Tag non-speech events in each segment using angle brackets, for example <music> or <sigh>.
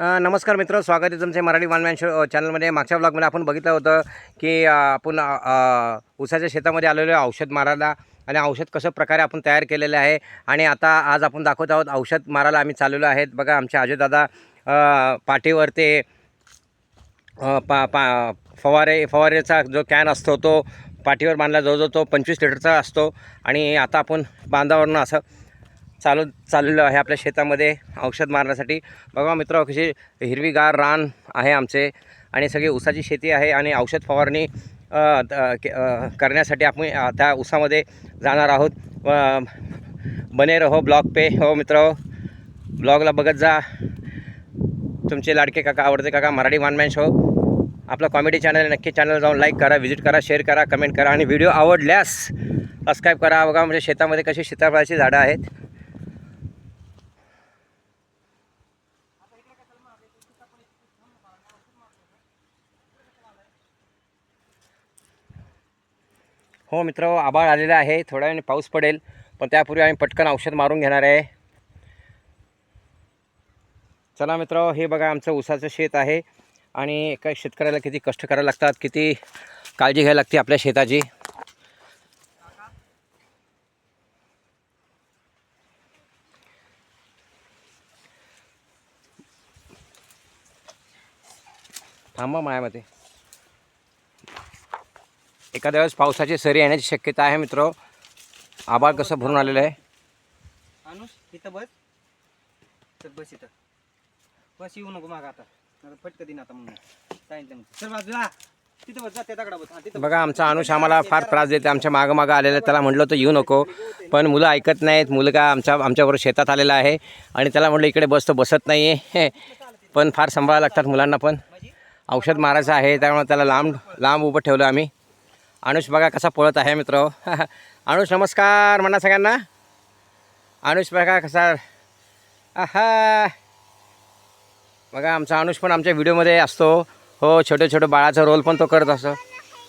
नमस्कार मित्र स्वागत आहे तुमचे मराठी वनमॅन शो चॅनलमध्ये मागच्या ब्लॉगमध्ये आपण बघितलं होतं की आपण ऊसाच्या शेतामध्ये आलेलो आहे औषध मारायला आणि औषध कसं प्रकारे आपण तयार केलेलं आहे आणि आता आज आपण दाखवत आहोत औषध मारायला आम्ही चाललेलो आहेत. बघा आमचे आजोदादा पाठीवर ते पा पा फवारे फवारेचा जो कॅन असतो तो पाठीवर बांधला जवळजवळ तो पंचवीस लिटरचा असतो आणि आता आपण बांधावरनं असं चालू चाललेलं आहे आपल्या शेतामध्ये औषध मारण्यासाठी. बघा मित्र कशी हिरवीगार रान आहे आमचे आणि सगळी ऊसाची शेती आहे आणि औषध फवारणी के- करण्यासाठी आपण त्या ऊसामध्ये जाणार आहोत. बने रहो ब्लॉग पे. हो मित्र ब्लॉगला बघत जा. तुमचे लाडके काका आवडते काका मराठी वानमॅन शो आपला कॉमेडी चॅनल नक्की चॅनल जाऊन लाईक करा व्हिजिट करा शेअर करा कमेंट करा आणि व्हिडिओ आवडल्यास सबस्क्राईब करा. बघा म्हणजे शेतामध्ये कशी सीताफळाची झाडं आहेत. हो मित्र आभाळ आलेलं आहे. थोड्या वेळाने पाऊस पडेल पण त्यापूर्वी आम्ही पटकन औषध मारून घेणार आहे. चला मित्र हे बघा आमचं ऊसाचं शेत आहे आणि एका शेतकऱ्याला किती कष्ट करायला लागतात किती काळजी घ्यायला लागते आपल्या शेताची. थांबा मायामध्ये. एखाद्या वेळेस पावसाची सरी येण्याची शक्यता आहे मित्र. आभाळ कसं भरून आलेलं आहे? अनुष इथं बस. तर बस इथं. बस येऊ नको माग आता. फटकं दिन आता म्हणून सांगितलं मग. सर बाजूला. तिथं बस जा त्या दगडा बस. हा तिथं बघा आमचा अनुष आम्हाला फार त्रास देते. आमच्या मागं मागं आलेलं आहे. त्याला म्हटलं तर येऊ नको. पण मुलं ऐकत नाहीत. मुलगा आमच्या आमच्याबरोबर शेतात आलेला आहे. आणि त्याला म्हटलं इकडे बस तो बसत नाही आहे <laughs> पण फार सांभाळायला लागतात मुलांना पण. औषध मारायचं आहे त्यामुळे त्याला लांब लांब उभं ठेवलं आम्ही. अनुष बघा कसा पळत आहे मित्र. <laughs> अनुष नमस्कार म्हणा सगळ्यांना. अनुष बघा कसा. आहा. बघा आमचा अनुष पण आमच्या व्हिडिओमध्ये असतो. हो छोटे छोटे बाळाचा रोल पण तो करत असतो.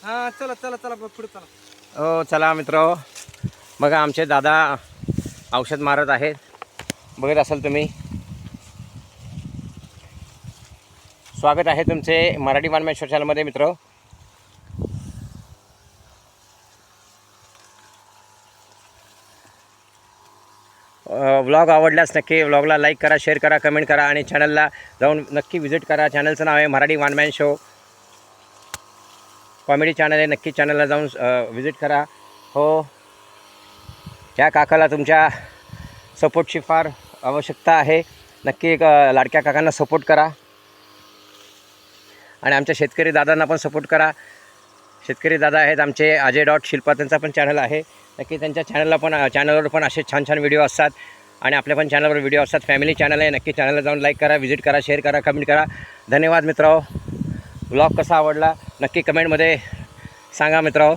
हा चला चला चला पुढे चला. हो चला मित्र. बघा आमचे दादा औषध मारत आहेत. बघत असाल तुम्ही. स्वागत आहे तुमचे मराठी मानमेश्वर चॅनलमध्ये मित्र. व्लॉग आवडल्यास नक्की व्लॉगला लाईक करा शेअर करा कमेंट करा आणि चॅनलला जाऊन नक्की व्हिजिट करा. चॅनलचं नाव आहे Marathi one man show comedy channel आहे नक्की चॅनलला जाऊन व्हिजिट करा. हो. त्या काकाला तुमच्या सपोर्टची फार आवश्यकता आहे. नक्की एक लाडक्या काकांना सपोर्ट करा. आणि आमच्या शेतकरी दादांना पण सपोर्ट करा. शेतकरी दादा आहेत आमचे अजय डॉट शिल्पा त्यांचा पण चॅनल आहे. नक्की त्यांच्या चॅनलला पण चॅनलवर पण असे छान छान व्हिडिओ असतात. आणि आपल्या पण चॅनलवर व्हिडिओ असतात. फॅमिली चॅनल आहे नक्की चॅनलला जाऊन लाईक करा व्हिजिट करा शेअर करा कमेंट करा. धन्यवाद मित्राओ ब्लॉग कसा आवडला? नक्की कमेंटमध्ये सांगा मित्राओ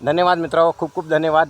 धन्यवाद मित्राओ खूप खूप धन्यवाद.